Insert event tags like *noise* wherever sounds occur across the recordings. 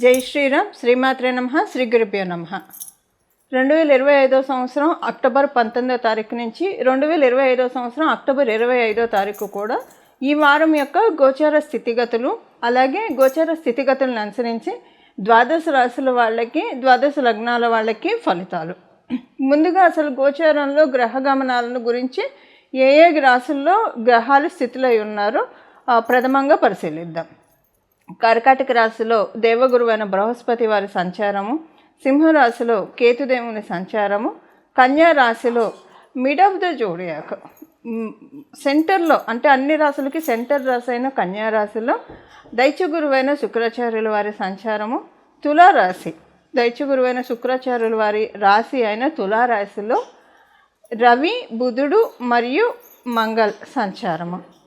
జై శ్రీరామ్ శ్రీమాత్రే నమ శ్రీ గురుభ్యో నమ. రెండు వేల ఇరవై ఐదో సంవత్సరం అక్టోబర్ పంతొమ్మిదో తారీఖు నుంచి రెండు వేల ఇరవై ఐదో సంవత్సరం అక్టోబర్ ఇరవై ఐదో తారీఖు కూడా ఈ వారం యొక్క గోచార స్థితిగతులు అలాగే గోచార స్థితిగతులను అనుసరించి ద్వాదశ రాశుల వాళ్ళకి ద్వాదశ లగ్నాల వాళ్ళకి ఫలితాలు. ముందుగా అసలు గోచారంలో గ్రహ గమనాలను గురించి ఏ ఏ రాశుల్లో గ్రహాలు స్థితిలో ఉన్నారో ప్రథమంగా పరిశీలిద్దాం. కర్కాటక రాశిలో దేవగురువైన బృహస్పతి వారి సంచారము సింహరాశిలో కేతుదేవుని సంచారము కన్యా రాశిలో మిడ్ ఆఫ్ ద జోడియాక్. సెంటర్లో అంటే అన్ని రాశులకి సెంటర్ రాశి అయిన కన్యా రాశిలో దైత్యగురువైన శుక్రాచార్యుల వారి సంచారము తులారాశి. దైత్యగురువైన శుక్రాచార్యుల వారి రాశి అయిన తులారాశిలో రవి బుధుడు మరియు మంగళ్ సంచారము.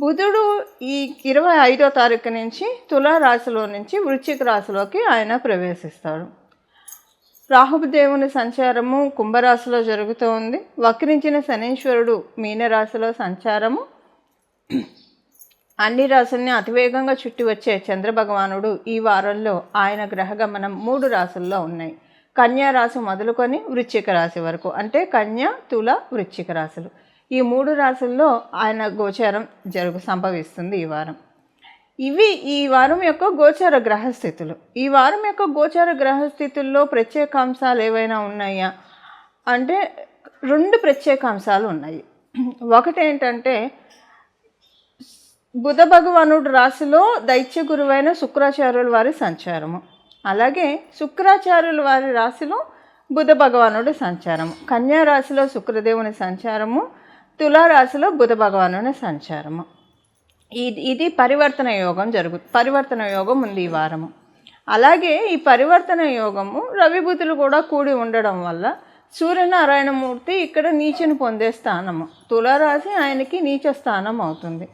బుధుడు ఈ ఇరవై ఐదో తారీఖు నుంచి తులారాశిలో నుంచి వృశ్చిక రాశిలోకి ఆయన ప్రవేశిస్తాడు. రాహుదేవుని సంచారము కుంభరాశిలో జరుగుతూ ఉంది. వక్రించిన శనీశ్వరుడు మీనరాశిలో సంచారము. అన్ని రాశుల్ని అతివేగంగా చుట్టి వచ్చే చంద్రభగవానుడు ఈ వారంలో ఆయన గ్రహగమనం మూడు రాశుల్లో ఉన్నాయి. కన్యా రాశి మొదలుకొని వృశ్చిక రాశి వరకు అంటే కన్య తుల వృశ్చిక రాశులు. ఈ మూడు రాశుల్లో ఆయన గోచారం జరుగు సంభవిస్తుంది ఈ వారం. ఇవి ఈ వారం యొక్క గోచార గ్రహస్థితులు. ఈ వారం యొక్క గోచార గ్రహస్థితుల్లో ప్రత్యేక అంశాలు ఏవైనా ఉన్నాయా? అంటే రెండు ప్రత్యేక అంశాలు ఉన్నాయి. ఒకటి ఏంటంటే బుధ భగవానుడు రాశిలో దైత్య గురువైన శుక్రాచార్యుల వారి సంచారము. అలాగే శుక్రాచార్యుల వారి రాశిలో బుధ భగవానుడి సంచారము. కన్యా రాశిలో శుక్రదేవుని సంచారము. తులారాశిలో బుధ భగవానుని సంచారము. ఇది ఇది పరివర్తన యోగం జరుగు పరివర్తన యోగం ఉంది ఈ వారము. అలాగే ఈ పరివర్తన యోగము రవి కూడా కూడి ఉండడం వల్ల సూర్యనారాయణమూర్తి ఇక్కడ నీచను పొందే స్థానము. తులారాశి ఆయనకి నీచ స్థానం అవుతుంది.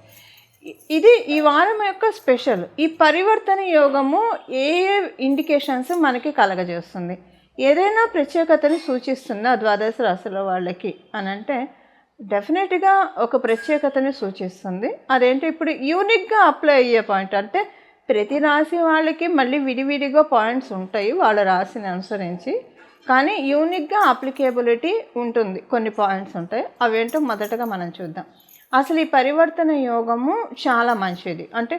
ఇది ఈ వారం యొక్క స్పెషల్. ఈ పరివర్తన యోగము ఏ ఏ ఇండికేషన్స్ మనకి కలగజేస్తుంది? ఏదైనా ప్రత్యేకతని సూచిస్తుందా ద్వాదశ రాశుల వాళ్ళకి అని అంటే డెఫినెట్గా ఒక ప్రత్యేకతని సూచిస్తుంది. అదేంటి? ఇప్పుడు యూనిక్గా అప్లై అయ్యే పాయింట్ అంటే ప్రతి రాశి వాళ్ళకి మళ్ళీ విడివిడిగా పాయింట్స్ ఉంటాయి వాళ్ళ రాశిని అనుసరించి. కానీ యూనిక్గా అప్లికేబిలిటీ ఉంటుంది. కొన్ని పాయింట్స్ ఉంటాయి. అవేంటో మొదటగా మనం చూద్దాం. అసలు ఈ పరివర్తన యోగము చాలా మంచిది. అంటే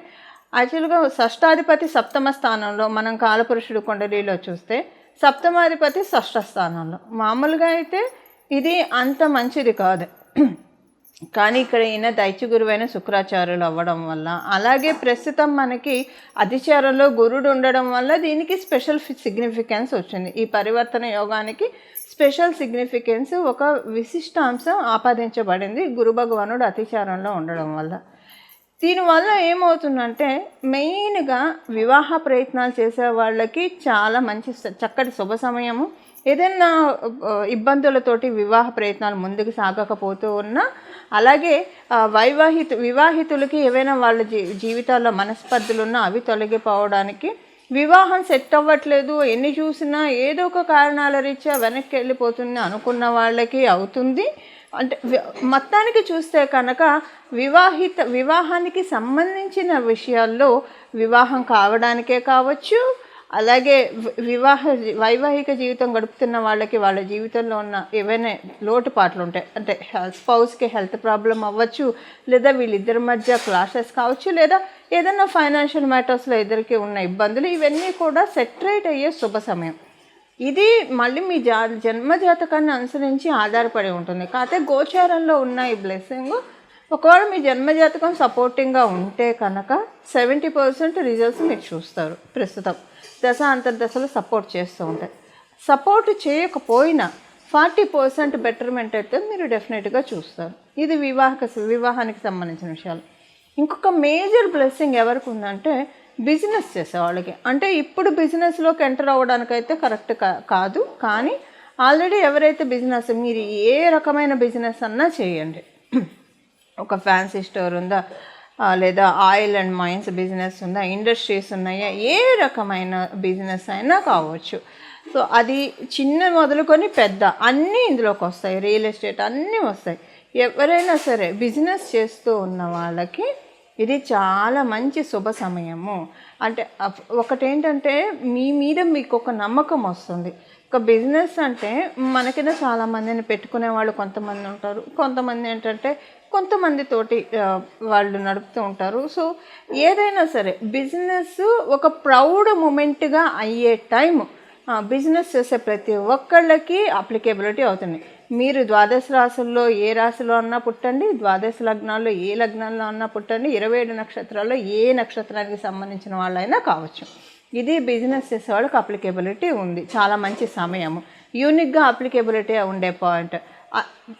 యాక్చువల్గా షష్టాధిపతి సప్తమ స్థానంలో మనం కాలపురుషుడు కొండలీలో చూస్తే సప్తమాధిపతి షష్ఠ స్థానంలో. మామూలుగా అయితే ఇది అంత మంచిది కాదు. కానీ ఇక్కడ ఈయన దైత్య గురువైన శుక్రాచార్యులు అవ్వడం వల్ల అలాగే ప్రస్తుతం మనకి అధిచారంలో గురుడు ఉండడం వల్ల దీనికి స్పెషల్ సిగ్నిఫికెన్స్ వచ్చింది. ఈ పరివర్తన యోగానికి స్పెషల్ సిగ్నిఫికెన్స్ ఒక విశిష్ట అంశం ఆపాదించబడింది గురు భగవానుడు అతిచారంలో ఉండడం వల్ల. దీనివల్ల ఏమవుతుందంటే మెయిన్గా వివాహ ప్రయత్నాలు చేసే వాళ్ళకి చాలా మంచి చక్కటి శుభ సమయము ఏదైనా ఇబ్బందులతోటి వివాహ ప్రయత్నాలు ముందుకు సాగకపోతూ ఉన్నా అలాగే వైవాహిత వివాహితులకి ఏవైనా వాళ్ళ జీ జీవితాల్లో మనస్పర్ధలు ఉన్నా అవి తొలగిపోవడానికి వివాహం సెట్ అవ్వట్లేదు. ఎన్ని చూసినా ఏదో ఒక కారణాల రీత్యా వెనక్కి వెళ్ళిపోతుంది అనుకున్న వాళ్ళకి అవుతుంది. అంటే మొత్తానికి చూస్తే కనుక వివాహిత వివాహానికి సంబంధించిన విషయాల్లో వివాహం కావడానికే కావచ్చు అలాగే వివాహ వైవాహిక జీవితం గడుపుతున్న వాళ్ళకి వాళ్ళ జీవితంలో ఉన్న ఏవైనా లోటుపాట్లు ఉంటాయి అంటే స్పౌస్కి హెల్త్ ప్రాబ్లం అవ్వచ్చు లేదా వీళ్ళిద్దరి మధ్య క్లాషెస్ కావచ్చు లేదా ఏదైనా ఫైనాన్షియల్ మ్యాటర్స్లో ఇద్దరికి ఉన్న ఇబ్బందులు ఇవన్నీ కూడా సెటరేట్ అయ్యే శుభ సమయం. ఇది మళ్ళీ మీ జా జన్మ జాతకాన్ని అనుసరించి ఆధారపడి ఉంటుంది. కాకపోతే గోచారంలో ఉన్న ఈ బ్లెస్సింగ్ ఒకవేళ మీ జన్మజాతకం సపోర్టింగ్గా ఉంటే కనుక సెవెంటీ పర్సెంట్ రిజల్ట్స్ మీరు చూస్తారు ప్రస్తుతం. దశ అంతర్దశలు సపోర్ట్ చేస్తూ ఉంటాయి. సపోర్ట్ చేయకపోయినా ఫార్టీ పర్సెంట్ బెటర్మెంట్ అయితే మీరు డెఫినెట్గా చూస్తారు. ఇది వివాహక వివాహానికి సంబంధించిన విషయాలు. ఇంకొక మేజర్ బ్లెస్సింగ్ ఎవరికి ఉందంటే బిజినెస్ చేసేవాళ్ళకి అంటే ఇప్పుడు బిజినెస్లోకి ఎంటర్ అవ్వడానికైతే కరెక్ట్ కా- కాదు. కానీ ఆల్రెడీ ఎవరైతే బిజినెస్ మీరు ఏ రకమైన బిజినెస్ అన్నా చేయండి. ఒక ఫ్యాన్సీ స్టోర్ ఉందా? లేదా ఆయిల్ అండ్ మైన్స్ బిజినెస్ ఉందా? ఇండస్ట్రీస్ ఉన్నాయా? ఏ రకమైన బిజినెస్ అయినా కావచ్చు. సో అది చిన్న మొదలుకొని పెద్ద అన్నీ ఇందులోకి వస్తాయి. రియల్ ఎస్టేట్ అన్నీ వస్తాయి. ఎవరైనా సరే బిజినెస్ చేస్తూ ఉన్న వాళ్ళకి ఇది చాలా మంచి శుభ సమయము. అంటే అప్- ఒకటేంటంటే మీ మీద మీకు ఒక నమ్మకం వస్తుంది. ఒక బిజినెస్ అంటే మనకిన చాలా మందిని పెట్టుకునే వాళ్ళు కొంతమంది ఉంటారు. కొంతమంది ఏంటంటే కొంతమందితోటి వాళ్ళు నడుపుతూ ఉంటారు. సో ఏదైనా సరే బిజినెస్ ఒక ప్రౌడ్ మూమెంట్గా అయ్యే టైం బిజినెస్ చేసే ప్రతి ఒక్కళ్ళకి అప్లికేబిలిటీ అవుతుంది. మీరు ద్వాదశ రాశుల్లో ఏ రాశిలో అన్నా పుట్టండి ద్వాదశ లగ్నాల్లో ఏ లగ్నాల్లో అన్నా పుట్టండి ఇరవై ఏడు నక్షత్రాల్లో ఏ నక్షత్రానికి సంబంధించిన వాళ్ళైనా కావచ్చు. ఇది బిజినెస్ చేసే వాళ్ళకి అప్లికేబిలిటీ ఉంది. చాలా మంచి సమయము. యూనిక్గా అప్లికేబిలిటీ ఉండే పాయింట్.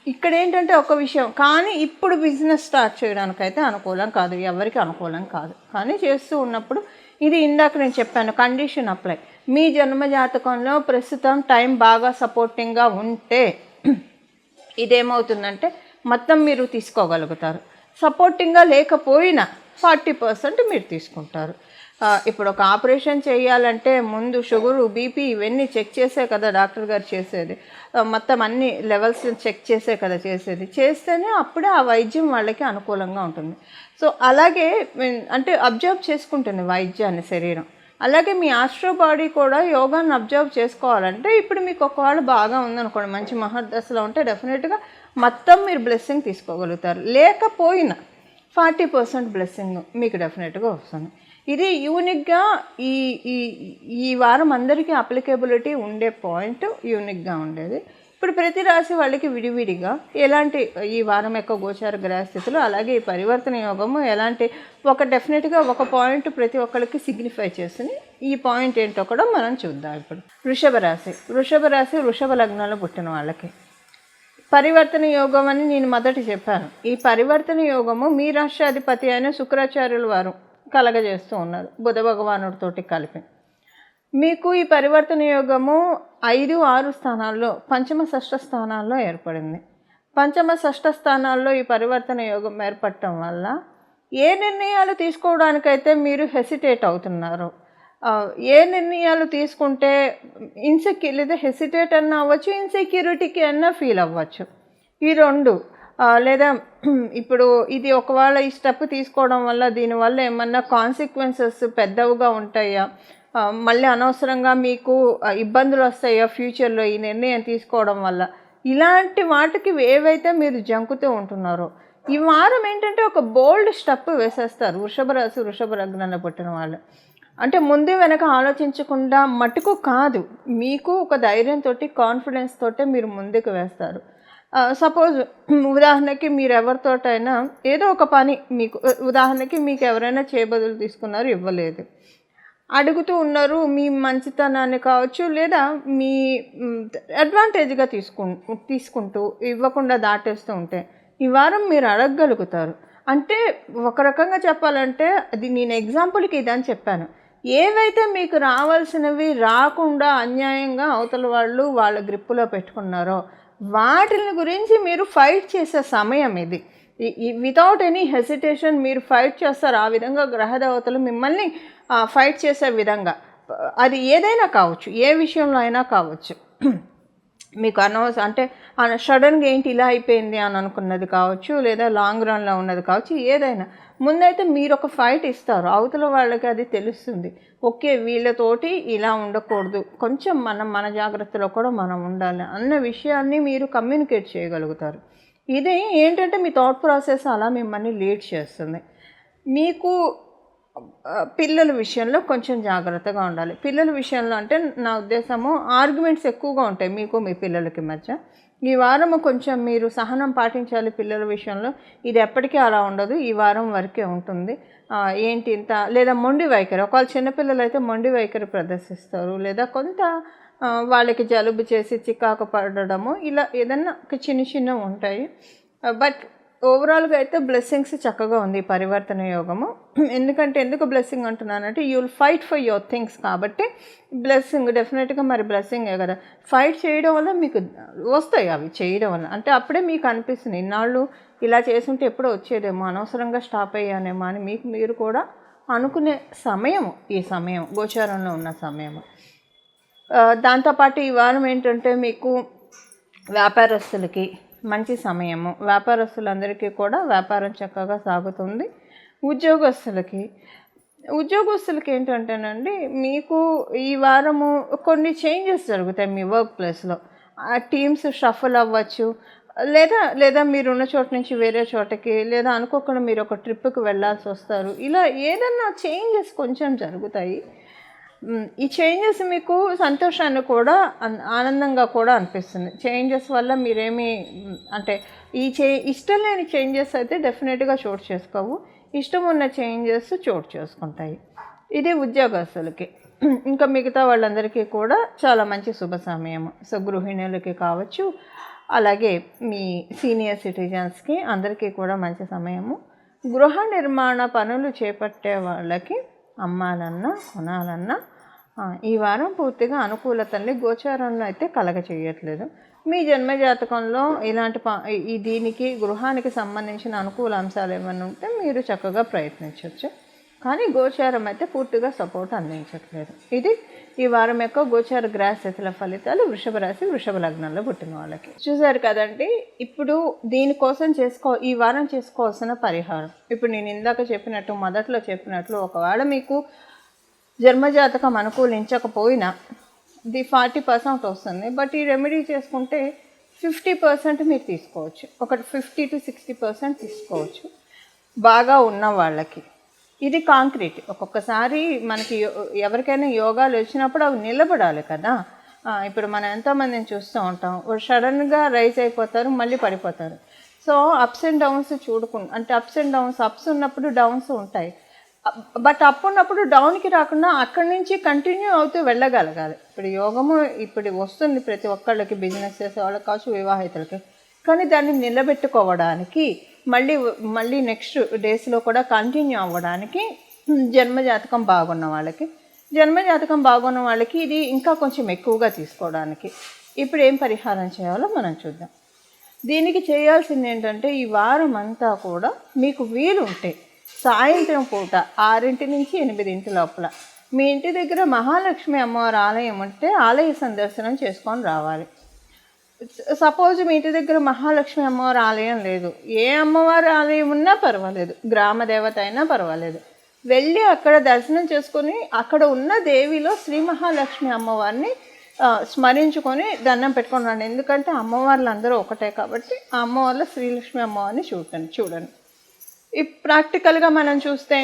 ఇక్కడ ఏంటంటే ఒక విషయం. కానీ ఇప్పుడు బిజినెస్ స్టార్ట్ చేయడానికైతే అనుకూలం కాదు. ఎవరికి అనుకూలం కాదు. కానీ చేస్తూ ఉన్నప్పుడు ఇది ఇందాక నేను చెప్పాను కండిషన్ అప్లై మీ జన్మ జాతకంలో ప్రస్తుతం టైం బాగా సపోర్టింగ్గా ఉంటే *clears throat* ఇదేమవుతుందంటే మొత్తం మీరు తీసుకోగలుగుతారు. సపోర్టింగ్గా లేకపోయినా ఫార్టీ పర్సెంట్ మీరు తీసుకుంటారు. ఇప్పుడు ఒక ఆపరేషన్ చేయాలంటే ముందు షుగరు బీపీ ఇవన్నీ చెక్ చేసే కదా డాక్టర్ గారు చేసేది. మొత్తం అన్ని లెవెల్స్ చెక్ చేసే కదా చేసేది. చేస్తేనే అప్పుడే ఆ వైద్యం వాళ్ళకి అనుకూలంగా ఉంటుంది. సో అలాగే అంటే అబ్జర్వ్ చేసుకుంటుంది వైద్యాన్ని శరీరం. అలాగే మీ ఆస్ట్రో బాడీ కూడా యోగాన్ని అబ్జర్వ్ చేసుకోవాలంటే ఇప్పుడు మీకు ఒకవేళ బాగా ఉందనుకోండి మంచి మహర్దశలో ఉంటే డెఫినెట్గా మొత్తం మీరు బ్లెస్సింగ్ తీసుకోగలుగుతారు. లేకపోయినా ఫార్టీ పర్సెంట్ బ్లెస్సింగ్ మీకు డెఫినెట్గా వస్తుంది. ఇది యూనిక్గా ఈ ఈ ఈ వారం అందరికీ అప్లికేబిలిటీ ఉండే పాయింట్ యూనిక్గా ఉండేది. ఇప్పుడు ప్రతి రాశి వాళ్ళకి విడివిడిగా ఎలాంటి ఈ వారం యొక్క గోచార గ్రహస్థితులు అలాగే ఈ పరివర్తన యోగము ఎలాంటి ఒక డెఫినెట్గా ఒక పాయింట్ ప్రతి ఒక్కరికి సిగ్నిఫై చేస్తుంది. ఈ పాయింట్ ఏంటో కూడా మనం చూద్దాం ఇప్పుడు. వృషభ రాశి. వృషభ రాశి వృషభ లగ్నంలో పుట్టిన వాళ్ళకి. పరివర్తన యోగం అని నేను మొదట చెప్పాను. ఈ పరివర్తన యోగము మీ రాష్ట్రాధిపతి అయిన శుక్రాచార్యుల వారు కలగజేస్తూ ఉన్నారు. బుధ భగవానుడితోటి కలిపి. మీకు ఈ పరివర్తన యోగము ఐదు ఆరు స్థానాల్లో పంచమ షష్ఠ స్థానాల్లో ఏర్పడింది. పంచమ షష్ఠ స్థానాల్లో ఈ పరివర్తన యోగం ఏర్పడటం వల్ల ఏ నిర్ణయాలు తీసుకోవడానికైతే మీరు హెసిటేట్ అవుతున్నారు? ఏ నిర్ణయాలు తీసుకుంటే ఇన్సెక్యూ లేదా హెసిటేట్ అన్న అవ్వచ్చు ఇన్సెక్యూరిటీకి అన్నా ఫీల్ అవ్వచ్చు. ఈ రెండు లేదా *clears throat* ఇప్పుడు ఇది ఒకవేళ ఈ స్టెప్ తీసుకోవడం వల్ల దీనివల్ల ఏమన్నా కాన్సిక్వెన్సెస్ పెద్దవిగా ఉంటాయా? మళ్ళీ అనవసరంగా మీకు ఇబ్బందులు వస్తాయా ఫ్యూచర్లో ఈ నిర్ణయం తీసుకోవడం వల్ల? ఇలాంటి వాటికి ఏవైతే మీరు జంకుతూ ఉంటున్నారో ఈ వారం ఏంటంటే ఒక బోల్డ్ స్టెప్ వేసేస్తారు. వృషభ రాశి వృషభ రగ్నాన్ని పుట్టిన వాళ్ళు. అంటే ముందు వెనక ఆలోచించకుండా మటుకు కాదు. మీకు ఒక ధైర్యంతో కాన్ఫిడెన్స్ తోటే మీరు ముందుకు వేస్తారు. సపోజ్ ఉదాహరణకి మీరు ఎవరితోటైనా ఏదో ఒక పని మీకు ఉదాహరణకి మీకు ఎవరైనా చేయబదులు తీసుకున్నారు ఇవ్వలేదు. అడుగుతూ ఉన్నారు మీ మంచితనాన్ని కావచ్చు లేదా మీ అడ్వాంటేజ్గా తీసుకు తీసుకుంటూ ఇవ్వకుండా దాటేస్తూ ఉంటే ఈ వారం మీరు అడగగలుగుతారు. అంటే ఒక రకంగా చెప్పాలంటే అది నేను ఎగ్జాంపుల్కి ఇదని చెప్పాను. ఏవైతే మీకు రావాల్సినవి రాకుండా అన్యాయంగా అవతల వాళ్ళు వాళ్ళ గ్రిప్పులో పెట్టుకున్నారో వాటిని గురించి మీరు ఫైట్ చేసే సమయం ఇది. వితౌట్ ఎనీ హెసిటేషన్ మీరు ఫైట్ చేస్తారు. ఆ విధంగా గ్రహదేవతలు మిమ్మల్ని ఫైట్ చేసే విధంగా. అది ఏదైనా కావచ్చు. ఏ విషయంలో అయినా కావచ్చు. మీకు అనవసరం అంటే సడన్గా ఏంటి ఇలా అయిపోయింది అని అనుకున్నది కావచ్చు లేదా లాంగ్ రన్లో ఉన్నది కావచ్చు ఏదైనా. ముందైతే మీరు ఒక ఫైట్ ఇస్తారు. అవతల వాళ్ళకి అది తెలుస్తుంది. ఓకే వీళ్ళతోటి ఇలా ఉండకూడదు. కొంచెం మనం మన జాగ్రత్తలో కూడా మనం ఉండాలి అన్న విషయాన్ని మీరు కమ్యూనికేట్ చేయగలుగుతారు. ఇది ఏంటంటే మీ థాట్ ప్రాసెస్ అలా మిమ్మల్ని లీడ్ చేస్తుంది. మీకు పిల్లల విషయంలో కొంచెం జాగ్రత్తగా ఉండాలి. పిల్లల విషయంలో అంటే నా ఉద్దేశము ఆర్గ్యుమెంట్స్ ఎక్కువగా ఉంటాయి మీకు మీ పిల్లలకి మధ్య. ఈ వారం కొంచెం మీరు సహనం పాటించాలి పిల్లల విషయంలో. ఇది ఎప్పటికీ అలా ఉండదు. ఈ వారం వరకే ఉంటుంది. ఏంటి ఇంత లేదా మొండి వైఖరి ఒకవేళ చిన్నపిల్లలు అయితే మొండి వైఖరి ప్రదర్శిస్తారు. లేదా కొంత వాళ్ళకి జలుబు చేసి చికాకు పడడము ఇలా ఏదన్నా చిన్న చిన్న ఉంటాయి. బట్ ఓవరాల్గా అయితే బ్లెస్సింగ్స్ చక్కగా ఉంది పరివర్తన యోగము. ఎందుకంటే ఎందుకు బ్లెస్సింగ్ అంటున్నానంటే you will fight for your things కాబట్టి బ్లెస్సింగ్ డెఫినెట్గా మరి బ్లెస్సింగే కదా. ఫైట్ చేయడం వల్ల మీకు వస్తాయి అవి చేయడం వల్ల. అంటే అప్పుడే మీకు అనిపిస్తుంది ఇన్నాళ్ళు ఇలా చేసుంటే ఎప్పుడో వచ్చేదేమో అనవసరంగా స్టాప్ అయ్యానేమో అని మీకు మీరు కూడా అనుకునే సమయం ఈ సమయం గోచారంలో ఉన్న సమయం దాంతోపాటు ఈ వారం ఏంటంటే మీకు వ్యాపారస్తులకి మంచి సమయము. వ్యాపారస్తులందరికీ కూడా వ్యాపారం చక్కగా సాగుతుంది. ఉద్యోగస్తులకి ఉద్యోగస్తులకి ఏంటంటేనండి మీకు ఈ వారము కొన్ని చేంజెస్ జరుగుతాయి మీ వర్క్ ప్లేస్లో. ఆ టీమ్స్ షఫల్ అవ్వచ్చు లేదా లేదా మీరు ఉన్న చోట నుంచి వేరే చోటకి లేదా అనుకోకుండా మీరు ఒక ట్రిప్కి వెళ్ళాల్సి వస్తారు ఇలా ఏదన్నా చేంజెస్ కొంచెం జరుగుతాయి. ఈ చేంజెస్ మీకు సంతోషాన్ని కూడా ఆనందంగా కూడా అనిపిస్తుంది. చేంజెస్ వల్ల మీరేమి అంటే ఈ చే ఇష్టం లేని చేంజెస్ అయితే డెఫినెట్గా చోటు చేసుకోవు. ఇష్టం ఉన్న చేంజెస్ చోటు చేసుకుంటాయి. ఇది ఉద్యోగస్తులకి. ఇంకా మిగతా వాళ్ళందరికీ కూడా చాలా మంచి శుభ సమయం సో గృహిణులకి కావచ్చు అలాగే మీ సీనియర్ సిటిజన్స్కి అందరికీ కూడా మంచి సమయము. గృహ నిర్మాణ పనులు చేపట్టే వాళ్ళకి అమ్మాలన్నా కొనాలన్నా ఈ వారం పూర్తిగా అనుకూలతల్ని గోచారంలో అయితే కలగ చేయట్లేదు మీ జన్మ జాతకంలో ఇలాంటి ప ఈ దీనికి గృహానికి సంబంధించిన అనుకూల అంశాలు ఏమైనా ఉంటే మీరు చక్కగా ప్రయత్నించవచ్చు కానీ గోచారం అయితే పూర్తిగా సపోర్ట్ అందించట్లేదు. ఇది ఈ వారం యొక్క గోచార గ్రహస్థితుల ఫలితాలు వృషభ రాశి వృషభ లగ్నంలో పుట్టిన వాళ్ళకి. చూసారు కదండి ఇప్పుడు దీనికోసం చేసుకో ఈ వారం చేసుకోవాల్సిన పరిహారం. ఇప్పుడు నేను ఇందాక చెప్పినట్టు మొదట్లో చెప్పినట్లు ఒకవేళ మీకు జన్మజాతకం అనుకూలించకపోయినా ది ఫార్టీ పర్సెంట్ వస్తుంది. బట్ ఈ రెమెడీ చేసుకుంటే ఫిఫ్టీ పర్సెంట్ మీరు తీసుకోవచ్చు. ఒక ఫిఫ్టీ టు సిక్స్టీ పర్సెంట్ తీసుకోవచ్చు. బాగా ఉన్న వాళ్ళకి. ఇది కాంక్రీట్. ఒక్కొక్కసారి మనకి ఎవరికైనా యోగాలు వచ్చినప్పుడు అవి నిలబడాలి కదా. ఇప్పుడు మనం ఎంతోమందిని చూస్తూ ఉంటాం. సడన్గా రైజ్ అయిపోతారు మళ్ళీ పడిపోతారు. సో అప్స్ అండ్ డౌన్స్ చూడకుండా అంటే అప్స్ అండ్ డౌన్స్ అప్స్ ఉన్నప్పుడు డౌన్స్ ఉంటాయి. బట్ అప్ ఉన్నప్పుడు డౌన్కి రాకుండా అక్కడి నుంచి కంటిన్యూ అవుతూ వెళ్ళగలగాలి. ఇప్పుడు యోగము ఇప్పుడు వస్తుంది ప్రతి ఒక్కళ్ళకి బిజినెస్ చేసే వాళ్ళకి కావచ్చు వివాహితులకి. కానీ దాన్ని నిలబెట్టుకోవడానికి మళ్ళీ మళ్ళీ నెక్స్ట్ డేస్లో కూడా కంటిన్యూ అవ్వడానికి జన్మజాతకం బాగున్న వాళ్ళకి. జన్మజాతకం బాగున్న వాళ్ళకి ఇది ఇంకా కొంచెం ఎక్కువగా తీసుకోవడానికి. ఇప్పుడు ఏం పరిహారం చేయాలో మనం చూద్దాం. దీనికి చేయాల్సింది ఏంటంటే ఈ వారం అంతా కూడా మీకు వీలు ఉంటే సాయంత్రం పూట ఆరింటి నుంచి ఎనిమిదింటి లోపల మీ ఇంటి దగ్గర మహాలక్ష్మి అమ్మవారి ఆలయం ఉంటే ఆలయ సందర్శనం చేసుకొని రావాలి. సపోజ్ మీ ఇంటి దగ్గర మహాలక్ష్మి అమ్మవారి ఆలయం లేదు. ఏ అమ్మవారి ఆలయం ఉన్నా పర్వాలేదు. గ్రామ దేవత అయినా పర్వాలేదు. వెళ్ళి అక్కడ దర్శనం చేసుకొని అక్కడ ఉన్న దేవిలో శ్రీ మహాలక్ష్మి అమ్మవారిని స్మరించుకొని దండం పెట్టుకొని రండి. ఎందుకంటే అమ్మవార్లు అందరూ ఒకటే కాబట్టి ఆ అమ్మవార్ల శ్రీలక్ష్మి అమ్మవారిని చూడండి చూడండి ఈ ప్రాక్టికల్గా మనం చూస్తే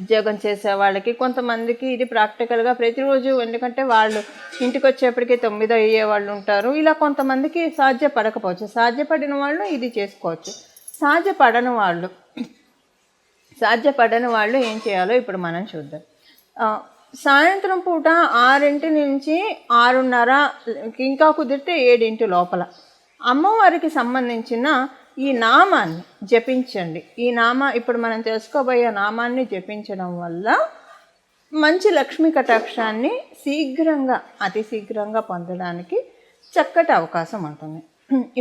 ఉద్యోగం చేసే వాళ్ళకి కొంతమందికి ఇది ప్రాక్టికల్గా ప్రతిరోజు ఎందుకంటే వాళ్ళు ఇంటికి వచ్చేప్పటికి తొమ్మిది అయ్యే వాళ్ళు ఉంటారు. ఇలా కొంతమందికి సాధ్యపడకపోవచ్చు. సాధ్యపడిన వాళ్ళు ఇది చేసుకోవచ్చు. సాధ్యపడని వాళ్ళు సాధ్యపడని వాళ్ళు ఏం చేయాలో ఇప్పుడు మనం చూద్దాం. సాయంత్రం పూట ఆరింటి నుంచి ఆరున్నర ఇంకా కుదిరితే ఏడింటి లోపల. అమ్మవారికి సంబంధించిన ఈ నామాన్ని జపించండి. ఈ నామ ఇప్పుడు మనం తెలుసుకోబోయే నామాన్ని జపించడం వల్ల మంచి లక్ష్మీ కటాక్షాన్ని శీఘ్రంగా అతి శీఘ్రంగా పొందడానికి చక్కటి అవకాశం ఉంటుంది.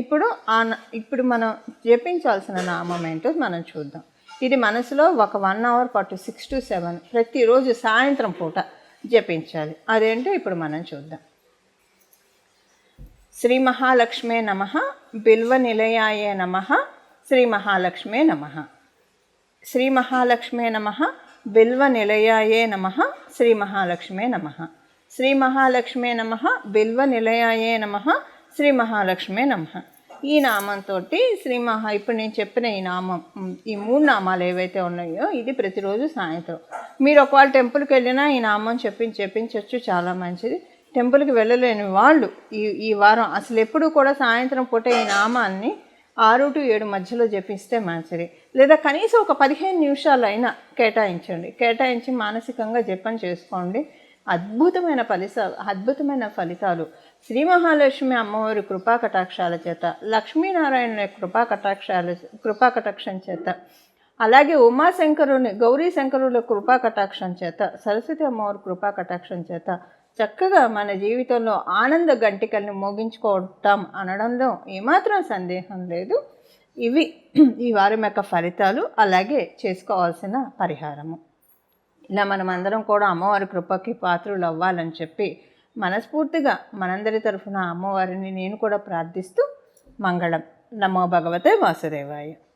ఇప్పుడు ఆ ఇప్పుడు మనం జపించాల్సిన నామం ఏంటో మనం చూద్దాం. ఇది మనసులో ఒక వన్ అవర్ పాటు సిక్స్ టు సెవెన్ ప్రతిరోజు సాయంత్రం పూట జపించాలి. అదేంటో ఇప్పుడు మనం చూద్దాం. శ్రీ మహాలక్ష్మే నమ బిల్వ నిలయాయే నమ శ్రీ మహాలక్ష్మే నమ. శ్రీ మహాలక్ష్మే నమ బిల్వ నిలయాయే నమ శ్రీ మహాలక్ష్మే నమ. శ్రీ మహాలక్ష్మే నమ బిల్వ నిలయాయే నమ శ్రీ మహాలక్ష్మే నమ. ఈ నామంతో శ్రీ మహా ఇప్పుడు నేను చెప్పిన ఈ నామం ఈ మూడు నామాలు ఏవైతే ఉన్నాయో ఇది ప్రతిరోజు సాయంత్రం. మీరు ఒకవేళ టెంపుల్కి వెళ్ళినా ఈ నామం చెప్పించి చెప్పించవచ్చు చాలా మంచిది. టెంపుల్కి వెళ్ళలేని వాళ్ళు ఈ ఈ వారం. అసలు ఎప్పుడూ కూడా సాయంత్రం పూట ఈ నామాన్ని ఆరు టు ఏడు మధ్యలో జపిస్తే మంచిది. లేదా కనీసం ఒక పదిహేను నిమిషాలు అయినా కేటాయించండి. కేటాయించి మానసికంగా జపం చేసుకోండి. అద్భుతమైన ఫలితాలు అద్భుతమైన ఫలితాలు. శ్రీ మహాలక్ష్మి అమ్మవారి కృపా కటాక్షాల చేత లక్ష్మీనారాయణ కృపా కటాక్షాల కృపా కటాక్షం చేత అలాగే ఉమాశంకరుని గౌరీ శంకరుల కృపా కటాక్షం చేత సరస్వతి అమ్మవారి కృపా కటాక్షం చేత చక్కగా మన జీవితంలో ఆనంద గంటికల్ని మోగించుకోవటం అనడంలో ఏమాత్రం సందేహం లేదు. ఇవి *clears throat* ఈ వారం యొక్క ఫలితాలు అలాగే చేసుకోవాల్సిన పరిహారము. ఇలా మనం అందరం కూడా అమ్మవారి కృపకి పాత్రులు అవ్వాలని చెప్పి మనస్ఫూర్తిగా మనందరి తరఫున అమ్మవారిని నేను కూడా ప్రార్థిస్తూ మంగళం. నమో భగవతే వాసుదేవాయ.